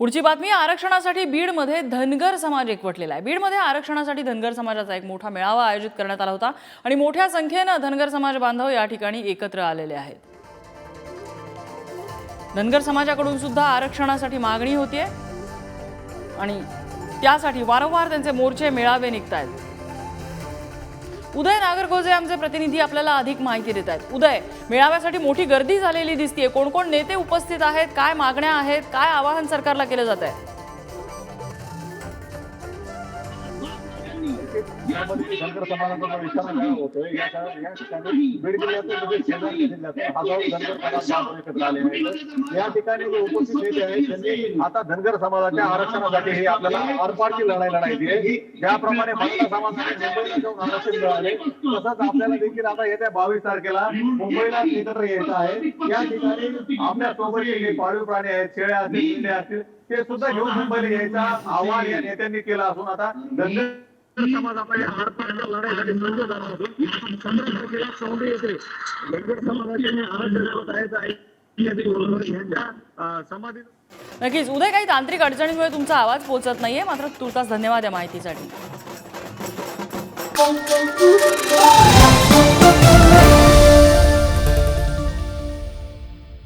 पुढची बातमी आरक्षणासाठी बीडमध्ये धनगर समाज एकवटलेला आहे. बीडमध्ये आरक्षणासाठी धनगर समाजाचा एक मोठा मेळावा आयोजित करण्यात आला होता आणि मोठ्या संख्येनं धनगर समाज बांधव या ठिकाणी एकत्र आलेले आहेत. धनगर समाजाकडून सुद्धा आरक्षणासाठी मागणी होतीये आणि त्यासाठी वारंवार त्यांचे मोर्चे मेळावे निघत आहेत उदय नागरगोजे आमचे प्रतिनिधी आपल्याला अधिक माहिती देत आहेत. उदय मेळाव्यासाठी मोठी गर्दी झालेली दिसतीये. कोण कोण नेते उपस्थित आहेत? काय मागण्या आहेत? काय आवाहन सरकारला केलं जात आहे यामध्ये धनगर समाजाचा विचार होतोय या ठिकाणी बीड जिल्ह्यातील म्हणजे शेजारी जिल्ह्यातील हजारो धनगर समाज एकत्र आले आहेत या ठिकाणी जे उपस्थित नेते आहेत त्यांनी आता धनगर समाजाच्या आरक्षणासाठी हे आपल्याला आरपारची लढाई लढायची आहे ज्याप्रमाणे मराठा समाजाने मुंबईला जाऊन आरक्षण मिळाले तसंच आपल्याला देखील आता येत्या बावीस तारखेला मुंबईला एकत्र यायचं आहे या ठिकाणी आपल्यासोबत पाळीव प्राणी आहेत शेळ्या असतील असतील ते सुद्धा घेऊन मुंबईला यायचा आव्हान या नेत्यांनी केला असून आता धनगर आरपारच्या लढाईसाठी सज्ज झाला पंधरा तारखेला येथे धनगर यांच्या समाधी नक्कीच. उद्या काही तांत्रिक अडचणीमुळे तुमचा आवाज पोहोचत नाहीये. मात्र तुर्तास धन्यवाद या माहितीसाठी.